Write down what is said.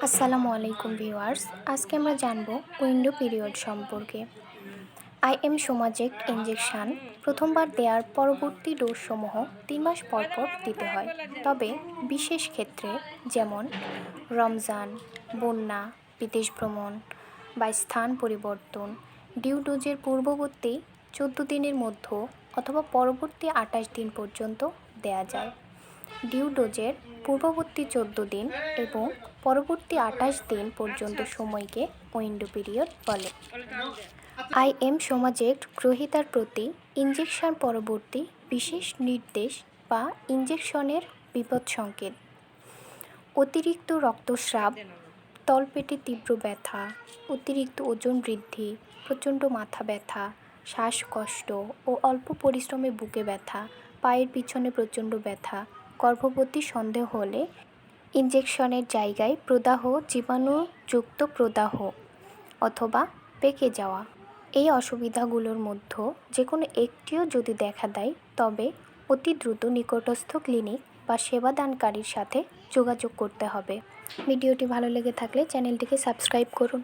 আসসালামু আলাইকুম ভিউয়ার্স, আজকে আমরা জানব উইন্ডো পিরিয়ড সম্পর্কে। আই এম সোমাজেক্ট ইঞ্জেকশন প্রথমবার দেওয়ার পরবর্তী ডোজসমূহ তিন মাস পর পর দিতে হয়। তবে বিশেষ ক্ষেত্রে যেমন রমজান, বন্যা, বিদেশ ভ্রমণ বা স্থান পরিবর্তন ডিউ ডোজের পূর্ববর্তী চোদ্দ দিনের মধ্যে অথবা পরবর্তী আঠাশ দিন পর্যন্ত দেয়া যায়। ডিউ ডোজের পূর্ববর্তী চোদ্দ দিন এবং পরবর্তী আঠাশ দিন পর্যন্ত সময়কে উইন্ডো পিরিয়ড বলে। আইএম সমাজেক্ট গ্রহীতার প্রতি ইঞ্জেকশন পরবর্তী বিশেষ নির্দেশ বা ইঞ্জেকশনের বিপদ সংকেত। অতিরিক্ত রক্তস্রাব, তলপেটে তীব্র ব্যথা, অতিরিক্ত ওজন বৃদ্ধি, প্রচণ্ড মাথা ব্যথা, শ্বাসকষ্ট ও অল্প পরিশ্রমে বুকে ব্যথা, পায়ের পিছনে প্রচণ্ড ব্যথা গর্ভবতী সন্দেহ হলে ইনজেকশনের জায়গায় প্রদাহ, জীবাণুযুক্ত প্রদাহ অথবা পেকে যাওয়া। এই অসুবিধাগুলোর মধ্যে যে কোনো একটিও যদি দেখা দেয়, তবে অতি দ্রুত নিকটস্থ ক্লিনিক বা সেবাদানকারীর সাথে যোগাযোগ করতে হবে। ভিডিওটি ভালো লেগে থাকলে চ্যানেলটিকে সাবস্ক্রাইব করুন।